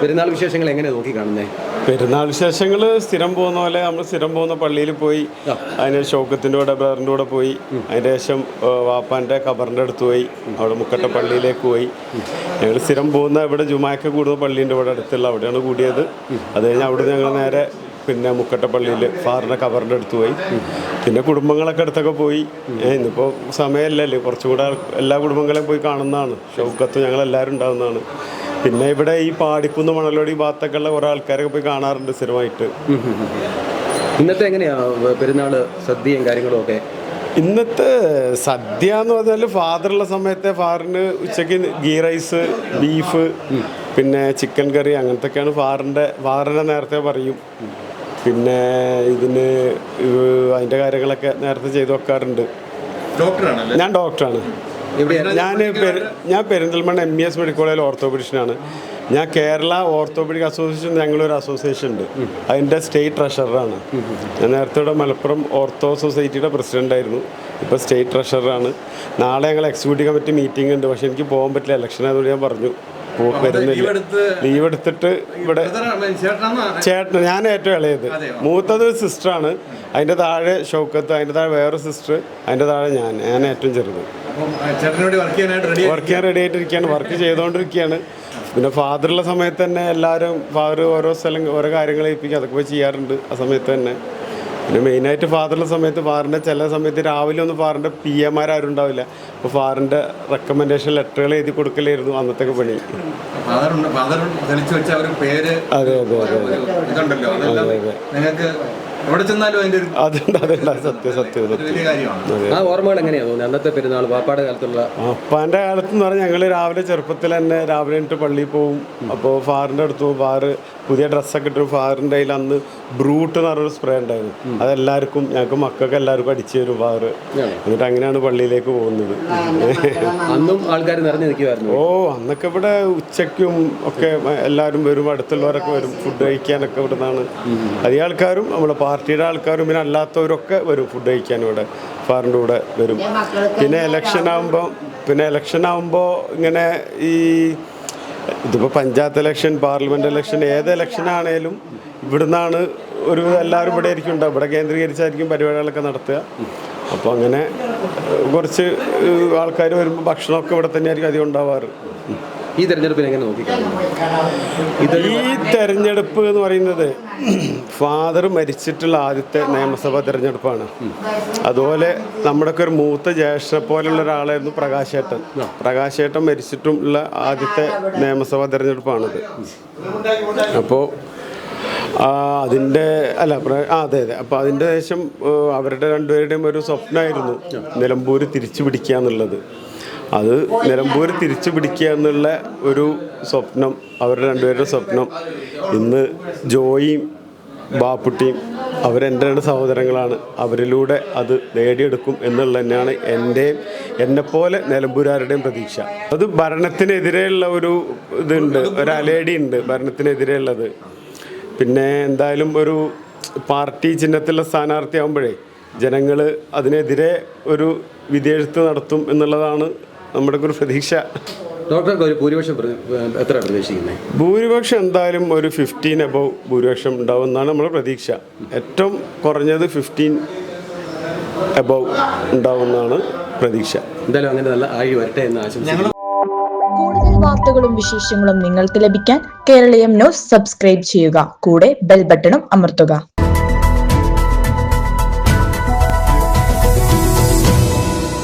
പെരുന്നാൾ വിശേഷങ്ങൾ എങ്ങനെ നോക്കി കാണുന്നേ? പെരുന്നാൾ വിശേഷങ്ങൾ സ്ഥിരം പോകുന്ന പോലെ നമ്മൾ സ്ഥിരം പോകുന്ന പള്ളിയിൽ പോയി അതിന് ഷൗക്കത്തിന്റെ കൂടെ ബ്രദറിന്റെ കൂടെ പോയി അതിന് ശേഷം വാപ്പാന്റെ ഖബറിന്റെ അടുത്ത് പോയി അവിടെ മുക്കട്ട പള്ളിയിലേക്ക് പോയി. ഞങ്ങൾ സ്ഥിരം പോകുന്ന ഇവിടെ ജുമായൊക്കെ കൂടുന്ന പള്ളീന്റെ ഇവിടെ അടുത്തുള്ള അവിടെയാണ് കൂടിയത്. അത് കഴിഞ്ഞ് അവിടെ ഞങ്ങൾ നേരെ പിന്നെ മുക്കട്ട പള്ളിയിൽ ഫാറിന്റെ ഖബറിന്റെ അടുത്ത് പോയി. പിന്നെ കുടുംബങ്ങളൊക്കെ അടുത്തൊക്കെ പോയി. ഇന്നിപ്പോൾ സമയമല്ലല്ലേ കുറച്ചുകൂടെ എല്ലാ കുടുംബങ്ങളെയും പോയി കാണുന്നതാണ്. ഷൗക്കത്ത് ഞങ്ങളെല്ലാവരും ഉണ്ടാകുന്നതാണ് പിന്നെ ഇവിടെ ഈ പാടിക്കുന്ന് മണലോടി ഭാഗത്തൊക്കെയുള്ള കുറെ കുറേ ആൾക്കാരൊക്കെ പോയി കാണാറുണ്ട് സ്ഥിരമായിട്ട്. ഇന്നത്തെ എങ്ങനെയാ? പെരുന്നാൾ സദ്യയും കാര്യങ്ങളും ഒക്കെ? ഇന്നത്തെ സദ്യ എന്ന് പറഞ്ഞാൽ ഫാദറുള്ള സമയത്തെ ഫാറിന് ഉച്ചയ്ക്ക് ഗീ റൈസ് ബീഫ് പിന്നെ ചിക്കൻ കറി അങ്ങനത്തെയൊക്കെയാണ് ഫാറിന്റെ ഫാറിനെ നേരത്തെ പറയും. പിന്നെ ഇതിന് അതിന്റെ അതിന്റെ കാര്യങ്ങളൊക്കെ നേരത്തെ ചെയ്തു വെക്കാറുണ്ട്. ഡോക്ടറാണല്ലേ ഞാൻ ഡോക്ടറാണ് ഞാൻ ഞാൻ Perinthalmanna M E S medical കോളേജിൽ ഓർത്തോപെഡിഷനാണ് ഞാൻ കേരള ഓർത്തോപീഡിക് അസോസിയേഷൻ ഞങ്ങളൊരു അസോസിയേഷൻ ഉണ്ട്. അതിന്റെ സ്റ്റേറ്റ് ട്രഷററാണ്. ഞാൻ നേരത്തെ ഇവിടെ മലപ്പുറം ഓർത്തോ സൊസൈറ്റിയുടെ പ്രസിഡന്റ് ആയിരുന്നു. ഇപ്പോൾ സ്റ്റേറ്റ് ട്രഷററാണ്. നാളെ ഞങ്ങൾ എക്സിക്യൂട്ടീവ് കമ്മിറ്റി മീറ്റിംഗ് ഉണ്ട്. പക്ഷേ എനിക്ക് പോകാൻ പറ്റില്ല. ഇലക്ഷൻ ആയതുകൊണ്ട് ഞാൻ പറഞ്ഞു. വരുന്നില്ല. എടുത്ത് ലീവ് എടുത്തിട്ട് ഇവിടെ ചേട്ടൻ ഞാൻ ഏറ്റവും ഇളയത്. മൂത്തത് സിസ്റ്ററാണ്. അതിന്റെ താഴെ ഷൗക്കത്ത് അതിന്റെ താഴെ വേറെ സിസ്റ്റർ അതിന്റെ താഴെ ഞാൻ. ഞാൻ ഏറ്റവും ചെറുത്. വർക്ക് ചെയ്യാൻ റെഡി ആയിട്ടിരിക്കുകയാണ്. വർക്ക് ചെയ്തുകൊണ്ടിരിക്കുകയാണ്. പിന്നെ ഫാദറുള്ള സമയത്ത് തന്നെ എല്ലാവരും ഫാദർ ഓരോ സ്ഥലം ഓരോ കാര്യങ്ങൾ ഏൽപ്പിക്കും അതൊക്കെ പോയി ചെയ്യാറുണ്ട് ആ സമയത്ത് തന്നെ. പിന്നെ മെയിനായിട്ട് ഫാദറിന്റെ സമയത്ത് ഫാറിന്റെ ചില സമയത്ത് രാവിലെ ഒന്നും ഫാറിന്റെ പി എമാരും ഉണ്ടാവില്ല. അപ്പോൾ ഫാറിന്റെ റെക്കമെൻഡേഷൻ ലെറ്ററുകൾ എഴുതി കൊടുക്കലായിരുന്നു അന്നത്തെ പണി. അതെ പേര് അതെ അതെ അതെ ഒരു ഇതുണ്ടല്ലോ അതെല്ലാം നിങ്ങൾക്ക് എവിടെ ചെന്നാലും അതിന്റെ ഒരു അതുണ്ട് അതുണ്ട്. അത് സത്യം സത്യം ഒരു സത്യം വലിയ കാര്യമാണ്. ആ ഓർമ്മകൾ എങ്ങനെയാ തോന്നുന്നത് അന്നത്തെ പെരുന്നാൾ പാപ്പാടെ കാലത്തുള്ള അപ്പാന്റെ കാലത്ത് എന്ന് പറഞ്ഞാൽ ഞങ്ങൾ രാവിലെ ചെറുപ്പത്തിൽ തന്നെ രാവിലെ പള്ളിയിൽ പോവും. അപ്പോൾ ഫാറിന്റെ അടുത്ത് പോകും ഫാറ് പുതിയ ഡ്രസ്സൊക്കെ ഇട്ടു ഫാറിന്റെ കയ്യിൽ അന്ന് ബ്രൂട്ട് എന്ന് പറഞ്ഞൊരു സ്പ്രേ ഉണ്ടായിരുന്നു. അതെല്ലാവർക്കും ഞങ്ങൾക്ക് മക്കൾക്ക് എല്ലാവർക്കും അടിച്ചു തരും ഫാറ്. എന്നിട്ട് അങ്ങനെയാണ് പള്ളിയിലേക്ക് പോകുന്നത്. അന്നും ആൾക്കാർ നിറഞ്ഞു നിൽക്കുമായിരുന്നു ഓ അന്നൊക്കെ ഇവിടെ ഉച്ചയ്ക്കും ഒക്കെ എല്ലാവരും വരും അടുത്തുള്ളവരൊക്കെ വരും ഫുഡ് കഴിക്കാനൊക്കെ ഇവിടെ നിന്നാണ് അധികം ആൾക്കാരും നമ്മുടെ പാർട്ടിയുടെ ആൾക്കാരും പിന്നെ അല്ലാത്തവരൊക്കെ വരും ഫുഡ് കഴിക്കാൻ ഇവിടെ. ഫാറിന്റെ കൂടെ വരും. പിന്നെ ഇലക്ഷൻ ആകുമ്പോൾ പിന്നെ ഇലക്ഷൻ ആകുമ്പോൾ ഇങ്ങനെ ഈ ഇതിപ്പോൾ പഞ്ചായത്ത് ഇലക്ഷൻ പാർലമെന്റ് ഇലക്ഷൻ ഏത് ഇലക്ഷൻ ആണേലും ഇവിടുന്നാണ് ഒരു എല്ലാവരും ഇവിടെ ആയിരിക്കും ഉണ്ടാവും ഇവിടെ കേന്ദ്രീകരിച്ചായിരിക്കും പരിപാടികളൊക്കെ നടത്തുക. അപ്പോൾ അങ്ങനെ കുറച്ച് ആൾക്കാർ വരുമ്പോൾ ഭക്ഷണമൊക്കെ ഇവിടെ തന്നെയായിരിക്കും അധികം ഉണ്ടാവാറ്. ഈ തെരഞ്ഞെടുപ്പിനെ എങ്ങനെ നോക്കി ഈ തെരഞ്ഞെടുപ്പ് എന്ന് പറയുന്നത് ഫാദർ മരിച്ചിട്ടുള്ള ആദ്യത്തെ നിയമസഭാ തെരഞ്ഞെടുപ്പാണ്. അതുപോലെ നമ്മുടെയൊക്കെ ഒരു മൂത്ത ജ്യേഷ്ഠ പോലുള്ള ഒരാളായിരുന്നു പ്രകാശേട്ടൻ. പ്രകാശേട്ടൻ മരിച്ചിട്ടും ഉള്ള ആദ്യത്തെ നിയമസഭാ തെരഞ്ഞെടുപ്പാണിത്. അപ്പോൾ അതിന്റെ അല്ല ആ അതെ അതെ. അപ്പോൾ അതിന്റെ ശേഷം അവരുടെ രണ്ടുപേരുടെയും ഒരു സ്വപ്നമായിരുന്നു നിലമ്പൂർ തിരിച്ചു പിടിക്കുക എന്നുള്ളത് അത് നിലമ്പൂർ തിരിച്ചു പിടിക്കുക എന്നുള്ള ഒരു സ്വപ്നം അവരുടെ രണ്ടുപേരുടെ സ്വപ്നം. ഇന്ന് ജോയിയും ബാപ്പുട്ടിയും അവരെന്റെ രണ്ട് സഹോദരങ്ങളാണ്. അവരിലൂടെ അത് നേടിയെടുക്കും എന്നുള്ള തന്നെയാണ് എന്റെയും എന്നെപ്പോലെ നിലമ്പൂരാരുടെയും പ്രതീക്ഷ. അത് ഭരണത്തിനെതിരെയുള്ള ഒരു ഇതുണ്ട് ഒരു അലേടി ഉണ്ട് ഭരണത്തിനെതിരെയുള്ളത്. പിന്നെ എന്തായാലും ഒരു പാർട്ടി ചിഹ്നത്തിലുള്ള സ്ഥാനാർത്ഥിയാകുമ്പോഴേ ജനങ്ങൾ അതിനെതിരെ ഒരു വിധിയെഴുത്ത് നടത്തും എന്നുള്ളതാണ് നമ്മുടെ ഒരു പ്രതീക്ഷ. ഡോക്ടർ ഒരു ഭൂരിപക്ഷം എത്ര പ്രതീക്ഷിക്കുന്നത് ഭൂരിപക്ഷം എന്തായാലും ഒരു ഫിഫ്റ്റീൻ അബവ് ഭൂരിപക്ഷം ഉണ്ടാവും എന്നാണ് നമ്മുടെ പ്രതീക്ഷ. ഏറ്റവും കുറഞ്ഞത് ഫിഫ്റ്റീൻ ഉണ്ടാവും ഉണ്ടാവുമെന്നാണ് പ്രതീക്ഷ. എന്തായാലും അങ്ങനെ നല്ല ആയി വരട്ടെ എന്ന് ആശംസിക്കുന്നു. കൂടുതൽ വാർത്തകളും വിശേഷങ്ങളും നിങ്ങൾക്ക് ലഭിക്കാൻ കേരളീയം ന്യൂസ് സബ്സ്ക്രൈബ് ചെയ്യുക. കൂടെ ബെൽ ബട്ടണും അമർത്തുക.